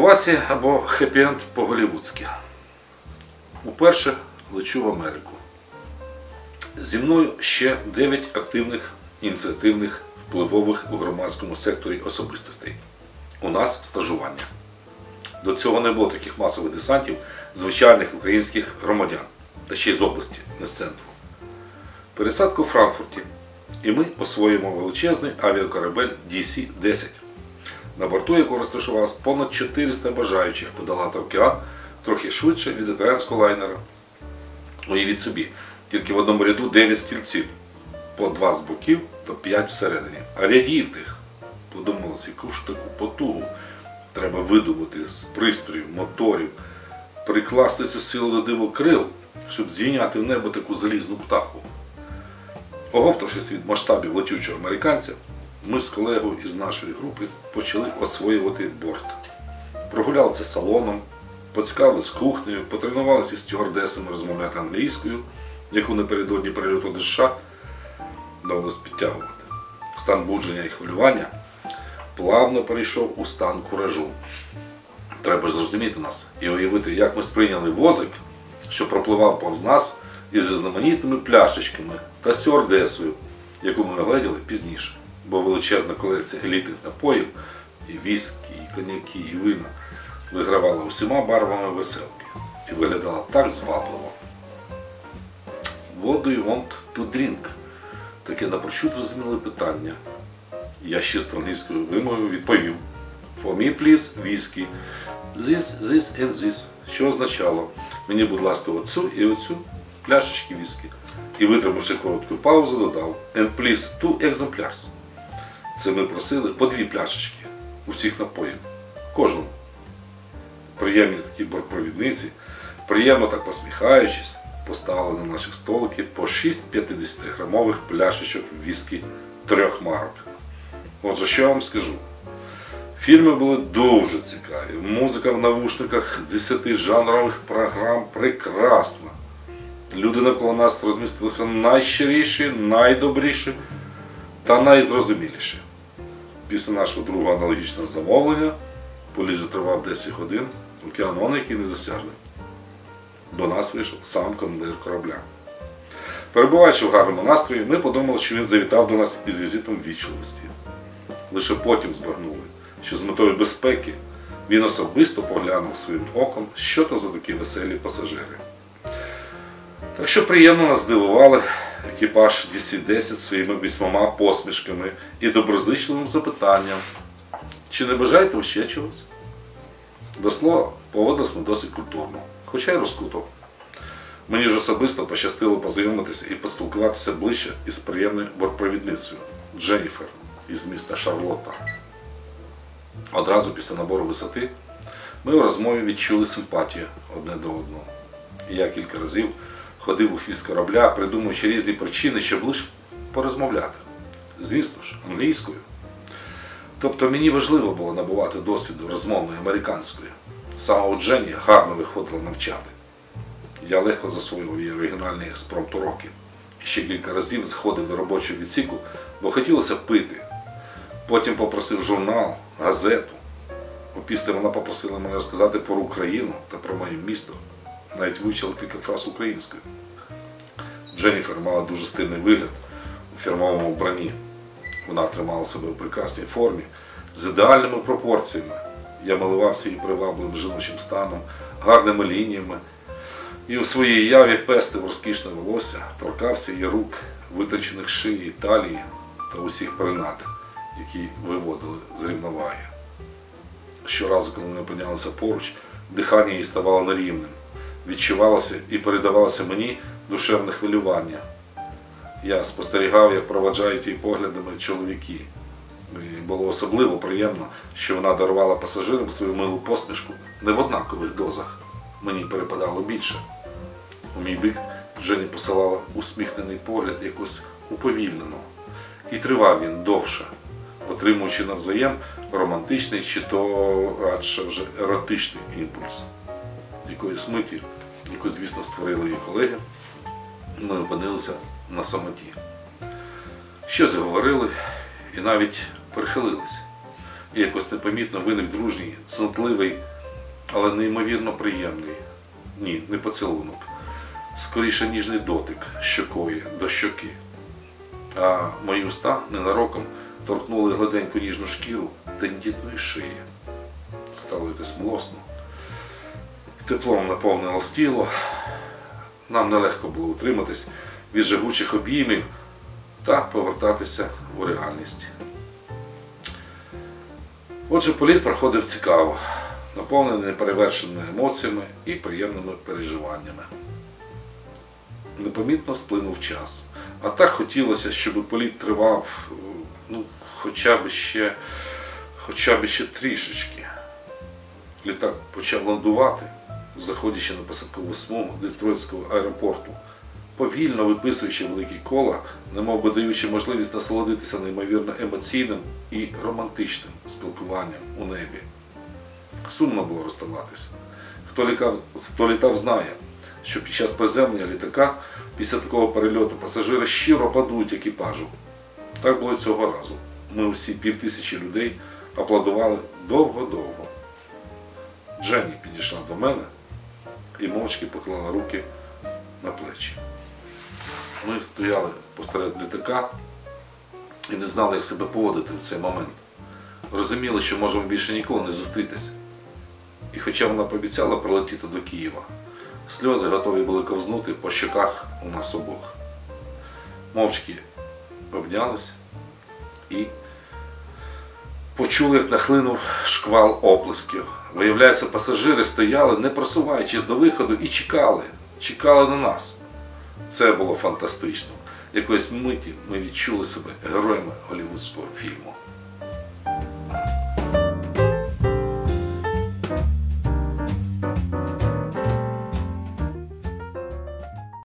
Овація або хеппі-енд по-голівудськи. Уперше лечу в Америку. Зі мною ще 9 активних ініціативних впливових у громадському секторі особистостей. У нас стажування. До цього не було таких масових десантів звичайних українських громадян, та ще й з області, не з центру. Пересадка у Франкфурті, і ми освоїмо величезний авіакорабель DC-10, на борту якого розташувалось понад 400 бажаючих подолати океан трохи швидше від океанського лайнера. Уявіть собі, тільки в одному ряду 9 стільців, по 2 з боків та 5 всередині. А рядів тих, подумалось, яку ж таку потугу треба видобути з пристроїв, моторів, прикласти цю силу до дивокрил, щоб зійняти в небо таку залізну птаху. Оговтавшись від масштабів летючого американця, ми з колегою із нашої групи почали освоювати борт. Прогулялися салоном, поцікавили з кухнею, потренувалися з стюардесами розмовляти англійською, яку напередодні перельоту до США довелось підтягувати. Стан будження і хвилювання плавно перейшов у стан куражу. Треба зрозуміти нас і уявити, як ми сприйняли возик, що пропливав повз нас із знаменітними пляшечками та стюардесою, яку ми огледіли пізніше. Бо величезна колекція елітних напоїв, і віскі, і коньяки, і вина вигравала усіма барвами веселки і виглядала так звабливо. What do you want to drink? Таке напрочуд зрозуміле питання. Я ще з англійською вимовою відповів. For me, please, whisky. This, this and this. Що означало? Мені, будь ласка, оцю і оцю пляшечки віскі. І витримавши коротку паузу, додав And please two exemplars. Це ми просили по дві пляшечки усіх напоїв. Кожному. Приємні такі бортпровідниці, приємно так посміхаючись, поставили на наші столики по 6 50-грамових пляшечок віскі трьох марок. Отже, що я вам скажу? Фільми були дуже цікаві. Музика в навушниках 10 жанрових програм прекрасна. Люди навколо нас розмістилися найщиріші, найдобріші та найзрозуміліші. Після нашого другого аналогічного замовлення політ тривав 10 годин, океан який недосяжний. До нас вийшов сам командир корабля. Перебуваючи в гарному настрої, ми подумали, що він завітав до нас із візитом вічливості. Лише потім збагнули, що з метою безпеки він особисто поглянув своїм оком, що то за такі веселі пасажири. Так що приємно нас здивували екіпаж DC-10 своїми вісьмома посмішками і доброзичливим запитанням. Чи не бажаєте ви ще чогось? До слова, поводились ми досить культурно, хоча й розкуто. Мені ж особисто пощастило познайомитися і поспілкуватися ближче із приємною бортпровідницею Дженніфер із міста Шарлотта. Одразу після набору висоти ми у розмові відчули симпатію одне до одного. І я кілька разів ходив у хвіст корабля, придумуючи різні причини, щоб лише порозмовляти. Звісно ж, англійською. Тобто мені важливо було набувати досвіду розмовної американської. Саме у Дженні гарно виходило навчати. Я легко засвоював її оригінальні експромт-уроки. І ще кілька разів заходив до робочого відсіку, бо хотілося пити. Потім попросив журнал, газету. Опісля вона попросила мене розказати про Україну та про моє місто. Навіть вивчила кілька фраз українською. Дженніфер мала дуже стильний вигляд у фірмовому вбранні. Вона тримала себе у прекрасній формі, з ідеальними пропорціями. Я милувався її привабливим жіночим станом, гарними лініями. І у своїй яві пестив розкішне волосся, торкався її рук, виточених шиї, талії та усіх принад, які виводили з рівноваги. Щоразу, коли ми опинялися поруч, дихання її ставало нерівним. Відчувалося і передавалося мені душевне хвилювання. Я спостерігав, як проваджають її поглядами чоловіки. І було особливо приємно, що вона дарувала пасажирам свою милу посмішку не в однакових дозах. Мені перепадало більше. У мій бік Джені посилала усміхнений погляд якось уповільнено. І тривав він довше, отримуючи навзаєм романтичний чи то радше вже еротичний імпульс. Якоїсь миті, яку, звісно, створили її колеги, ми опинилися на самоті. Щось говорили і навіть перехилилися. І якось непомітно виник дружній, цнотливий але неймовірно приємний. Ні, не поцілунок. Скоріше ніжний дотик щокою до щоки. А мої уста ненароком торкнули гладеньку ніжну шкіру тендітної шиї. Стало якось млосно. Теплом наповнило тіло. Нам нелегко було утриматись від жагучих обіймів та повертатися у реальність. Отже, політ проходив цікаво, наповнений неперевершеними емоціями і приємними переживаннями. Непомітно сплинув час. А так хотілося, щоб політ тривав ну, хоча б ще, хоча б ще трішечки. Літак почав ландувати, заходячи на посадкову смугу Детройтського аеропорту, повільно виписуючи великі кола, немов би даючи можливість насолодитися неймовірно емоційним і романтичним спілкуванням у небі. Сумно було розставатися. Хто хто літав знає, що під час приземлення літака після такого перельоту пасажири щиро падуть екіпажу. Так було цього разу. Ми усі півтисячі людей аплодували довго-довго. Дженні підійшла до мене і мовчки поклала руки на плечі. Ми стояли посеред літака і не знали, як себе поводити в цей момент. Розуміли, що можемо більше ніколи не зустрітися. І хоча вона пообіцяла прилетіти до Києва, сльози готові були ковзнути по щоках у нас обох. Мовчки обнялися і почули, як нахлинув шквал оплесків. Виявляється, пасажири стояли, не просуваючись до виходу, і чекали, чекали на нас. Це було фантастично. Якоїсь миті ми відчули себе героями голівудського фільму.